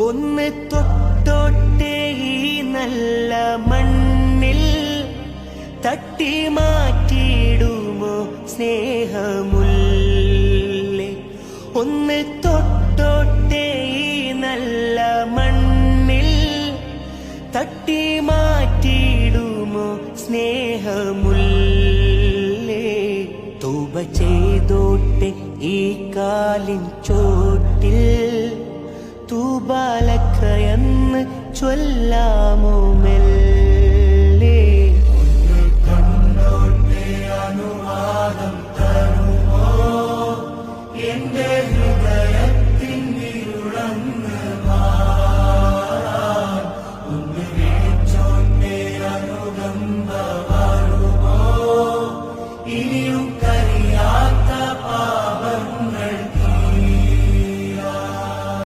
ഒന്ന് തൊട്ടോട്ടെ ഈ നല്ല മണ്ണിൽ തട്ടി മാറ്റിയിടുമോ സ്നേഹമുല്ലേ? ഒന്ന് തൊട്ടോട്ടെ ഈ നല്ല മണ്ണിൽ തട്ടി മാറ്റിയിടുമോ സ്നേഹമുല്ലേ? തൂപ ചെയ്തോട്ടെ ഈ കാലിൻ ചോട്ടിൽ ചൊല്ലാമോ മെല്ലെ